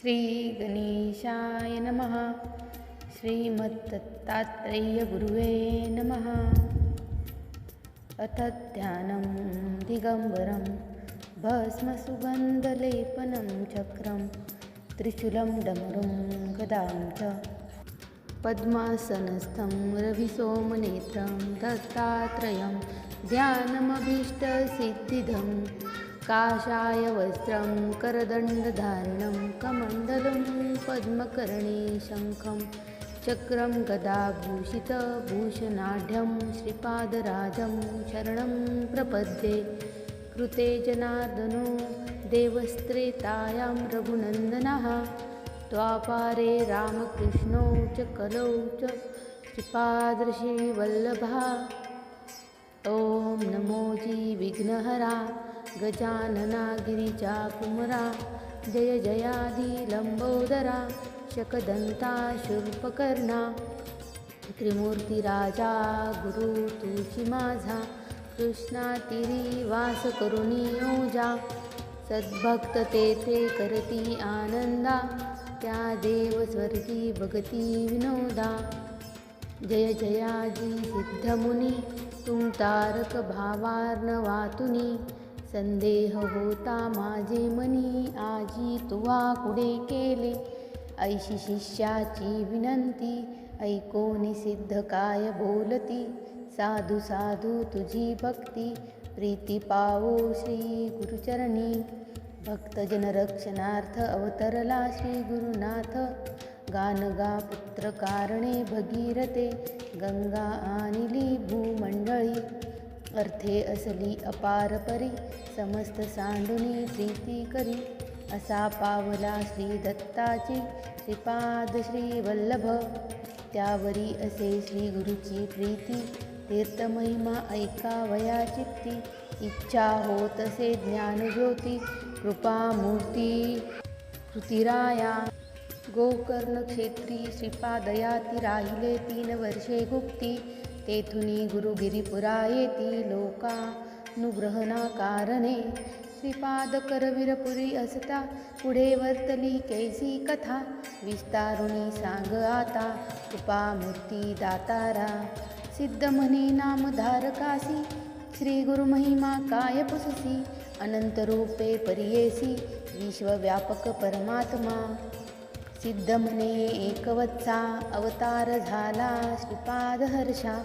श्रीगणेशाय नमः। श्रीमत्तत्तात्रेयगुरुवे नमः। अथ ध्यानं दिगम्बरं भस्मसुगन्धलेपनं चक्रं त्रिशूलं डमरुं गदां च। पद्मासनस्थं रविसोमनेत्रं दत्तात्रयं ध्यानमभीष्टसिद्धिदं काषाय वस्त्रं करदण्डधारिणं कमण्डलं पद्मकर्णे शङ्खं चक्रं गदाभूषितभूषणाढ्यं श्रीपादराजं शरणं प्रपद्ये। कृते जनार्दनो देवस्त्रेतायां रघुनन्दनः द्वापारे रामकृष्णौ च कलौ च श्रीपादश्रीवल्लभा ॐ नमो जी विघ्नहरा गजाननागिरीचा कुमरा जय जयादिलम्बोदरा शकदंता शूर्पकर्णा त्रिमूर्तिराजा गुरु तुझी माझा कृष्णातिरी वास करुणी ओजा सद्भक्त तेथे करती आनंदा त्या देव स्वर्गी भगती विनोदा. जय जयाजी सिद्धमुनी तुम तारक भावार्णवातुनी संदेह होता माझे मनी. आजी तुवा पुढे केले? ऐशी शिष्याची विनंती. ऐकोनी सिद्ध काय बोलती? साधू साधू तुझी भक्ती. प्रीती पावो श्री गुरुचरणी. भक्तजन रक्षणार्थ अवतरला श्री गुरुनाथ. गानगा पुत्र कारणे भगीरथे. गंगा आणली भूमंडळी अर्थे असली अपार परी समस्त सांडुनी प्रीती करी. असा पावला श्री दत्ताची श्रीपाद श्री वल्लभ. त्यावरी असे श्री गुरुची प्रीती तीर्थमहिमा ऐकावया चित्ती. इच्छा होत असे ज्ञानज्योती कृपामूर्ती कृतिराया गोकर्ण क्षेत्री श्रीपादयाती राहिले तीन वर्षे गुप्ती. तेथुनी गुरुगिरीपुरा येती लोकानुग्रहणा कारणे श्रीपाद करवीरपुरी असता पुढे वर्तली कैसी कथा विस्तारुणी सांग आता कृपामूर्ती दातारा. सिद्ध नाम नामधारकासी श्री गुरुमहिमा काय पुससी अनंत रूपे परियेसी विश्वव्यापक परमात्मा. सिद्ध म्हणे एकवत्सा अवतार झाला श्रीपाद हर्षा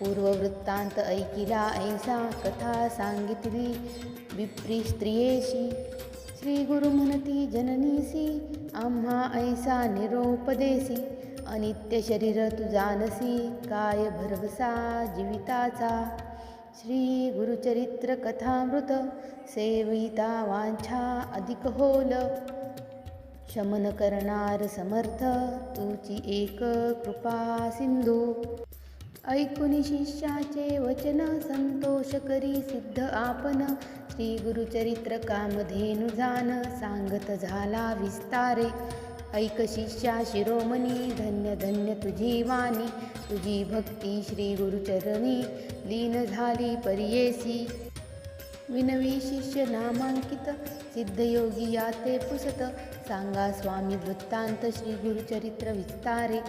पूर्ववृत्तांत ऐकिला ऐसा कथा सांगितली विप्री स्त्रियेशी श्री गुरु म्हणती जननीसी आम्हा ऐसा निरोपदेसी अनित्य शरीर तू जानसी काय भरवसा जीविताचा. श्री गुरुचरित्र कथामृत सेविता वांछा अधिक होल. शमन करणार समर्थ तुची एक कृपा सिंधू. ऐकून शिष्याचे वचन संतोष करी सिद्ध आपण. श्री गुरुचरित्र कामधेनु जान सांगत झाला विस्तारे. ऐक शिष्या शिरोमणी धन्य धन्य तुझी वाणी. तुझी भक्ती श्री गुरुचरणी. लीन झाली परियेसी. विनवी शिष्य नामांकित सिद्धयोगी याते पुसत। सांगा स्वामी वृत्तांत श्री गुरुचरित्र विस्तारे।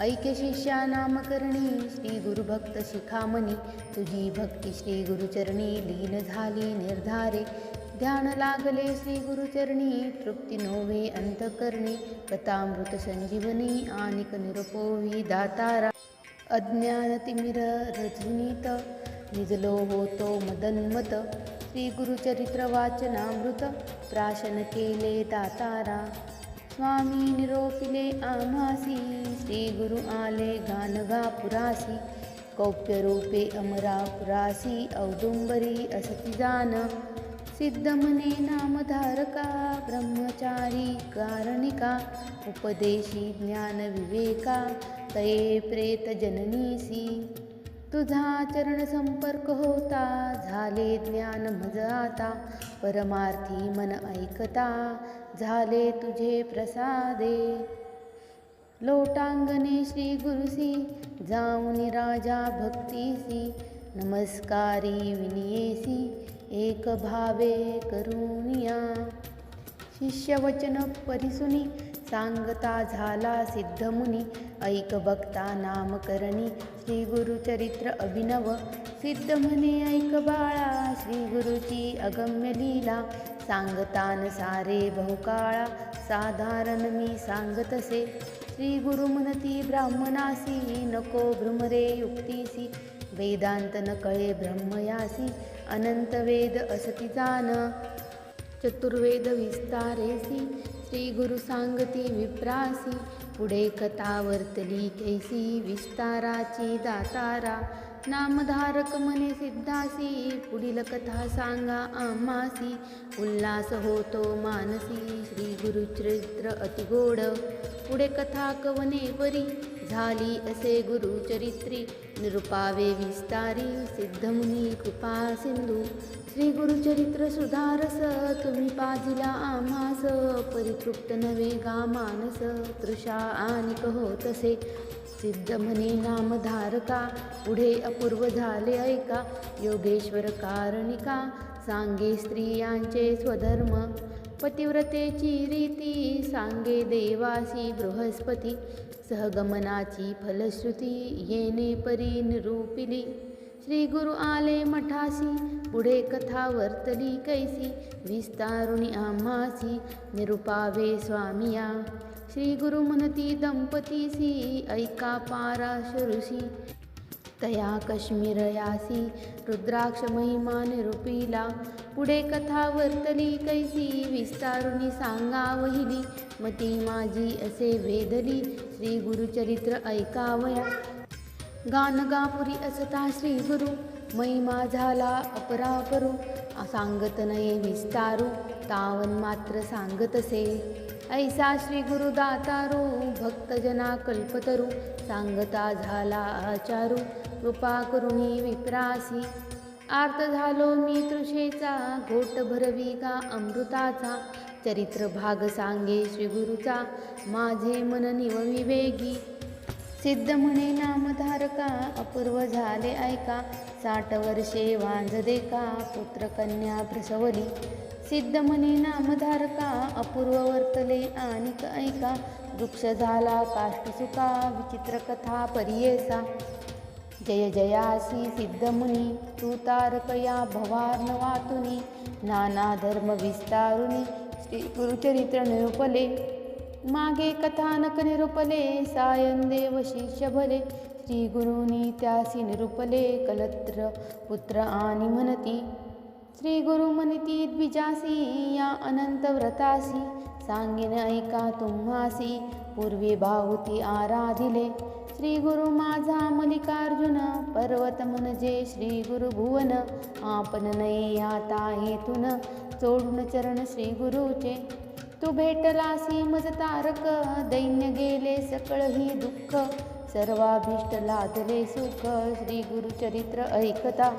ऐक्य शिष्या नामकरणी श्री गुरुभक्त शिखामणी। तुझी भक्ती श्री गुरुचरणी लीन झाली निर्धारे। ध्यान लागले श्री गुरुचरणी तृप्ती नोवे अंतकरणी। कथामृत संजीवनी आनिक निरपोवी दातारा। अज्ञानतिमिर रजनीत निजलो होतो मदन्मत श्री वाचनामृत प्राशन केले दातारा। स्वामी निरोपिले आम्हासी श्रीगुरु आले गानगा पुरासी कौप्यरूपे अमरा पुरासी औदुंबरी असती जान। सिद्ध नामधारका ब्रह्मचारी कारणिका उपदेशी ज्ञान विवेका तये प्रेतजननीसी तुझा चरण संपर्क होता झाले ज्ञान मज आता. परमार्थी मन ऐकता झाले तुझे प्रसादे. लोटांगणे श्री गुरुसी जाऊनी राजा भक्तीसी नमस्कारी विनियेसी एक भावे करुनिया. शिष्यवचन परिसुनी सांगता झाला सिद्धमुनी ऐक भक्ता नामकरणी. श्री गुरुचरित्र अभिनव सिद्ध म्हणे ऐक बाळा श्री गुरुची अगम्य लीला सांगतान सारे बहुकाळा. साधारण मी सांगतसे श्री गुरु म्हणती ब्राह्मणासी नको भ्रमरे युक्तीसी. वेदांत न कळे ब्रह्मयासी अनंत वेद असती जान. चतुर्वेद विस्तारेसी. श्री गुरु सांगती विप्रासी. पुढे कथा वर्तली कैसी विस्ताराची दातारा. नामधारक मने सिद्धासी पुढील कथा सांगा आम्हासी. उल्हास होतो मानसी श्री गुरुचरित्र अतिगोड पुढे कथा कवने परी झाली असे गुरुचरित्री. निरुपावे विस्तारी सिद्धमुनी कृपा सिंधू. श्री गुरुचरित्र सुधारस तुम्ही पाजिला आम्हास. परितृप्त नवे गा मानस तृषा आणि कहो तसे सिद्ध नामधारका पुढे अपूर्व झाले ऐका. योगेश्वर कारणिका सांगे स्त्रियांचे स्वधर्म. पतिव्रतेची रीती सांगे देवासी बृहस्पती. सहगमनाची फलश्रुती येणे परी निरूपिली. श्री गुरु आले मठासी पुढे कथा वर्तली कैसी. विस्तारुणी आम्हासी निरुपावे स्वामिया. श्री गुरु म्हणती दंपतीसी ऐका पाराश ऋषी तया कश्मीरयासी रुद्राक्ष महिमा निरुपीला। पुढे कथा वर्तली कैसी विस्तारुनी सांगा वहिली। मती माझी असे वेदली श्री गुरुचरित्र ऐकावया गानगापुरी असता श्री गुरु महिमा झाला अपरापरू। सांगत नये विस्तारू तावन मात्र सांगतसे ऐसा श्री गुरुदातारू भक्तजना कल्पतरू सांगता झाला आचारू कृपा करुणी विप्रासी. आर्त झालो मी तृषेचा घोट भरवी का अमृताचा. चरित्र भाग सांगे श्री गुरुचा माझे मन निवविवेगी सिद्ध म्हणे नामधारका अपूर्व झाले ऐका. साठ वर्षे वांझ देका पुत्र कन्या प्रसवली. सिद्ध नामधारका अपूर्व वर्तले आणिक ऐका. वृक्ष झाला काष्टसुका विचित्र कथा परियेसा. जय जयासी सिद्धमुनी तू तारकया भवार्न वातुनी. नाना धर्म विस्तारुनी श्री गुरुचरित्र निरुपले. मागे कथानक निरुपले सायन देव शिष्य भले. श्री गुरुनी त्यासी निरुपले कलत्र पुत्र आणि म्हणती श्री गुरु म्हणती द्विजासी या अनंत व्रतासी सांगेन ऐका तुम्हासी पूर्वी भाऊती आराधिले। श्री गुरु माझा मल्लिकार्जुन पर्वत म्हणजे श्री गुरु भुवन आपण नाही आता हेतून चोडून चरण श्री गुरुचे तू भेटलासी मज तारक दैन्य गेले सकळ ही दुःख सर्वाभीष्ट लादले सुख श्री गुरुचरित्र ऐकता।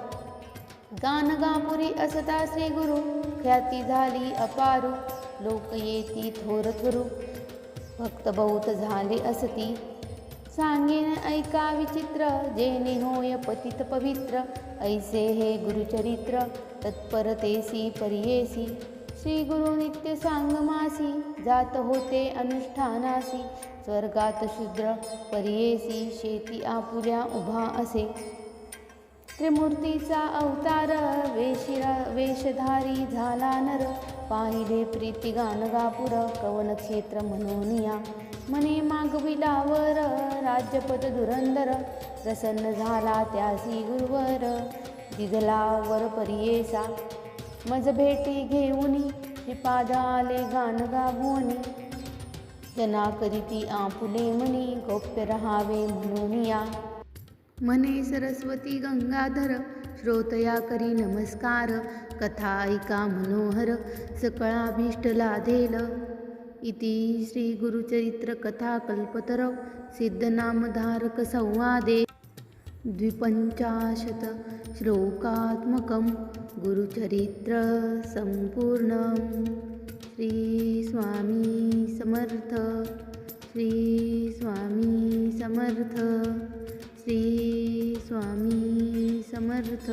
गानगापुरी असता श्री गुरु. ख्याती झाली अपारू. लोक येती थोर थोरू. भक्त बहुत झाले असती. सांगेन ऐका विचित्र. जेने होय पतित पवित्र. ऐसे हे गुरुचरित्र. तत्परतेसी परियेसी. श्री गुरु नित्य सांगमासी जात होते अनुष्ठानासी. स्वर्गात शूद्र परियेसी. शेती आपुल्या उभा असे. त्रिमूर्तीचा अवतार वेशिरा वेशधारी झाला नर. पाहिले प्रीती गानगापुर कवन क्षेत्र मनोनिया. मने मागविलावर राज्यपद धुरंदर प्रसन्न झाला त्यासी गुरुवर दिघलावर परियेसा. मज भेटी घेऊनी श्रीपाद आले गाण गाभोनी जना करीती आपुले मनी गोप्य रहावे म्हणून या मने सरस्वती गंगाधर श्रोतया करी नमस्कार कथा ऐका मनोहर सकळाभीष्ट लाधेल इति श्री गुरुचरित्र कथा सिद्धनामधारक संवादे. द्विपञ्चाशत श्लोकात्मकं गुरुचरित्र सम्पूर्णं श्रीस्वामी समर्थ। श्रीस्वामी समर्थ। श्री स्वामी समर्थ.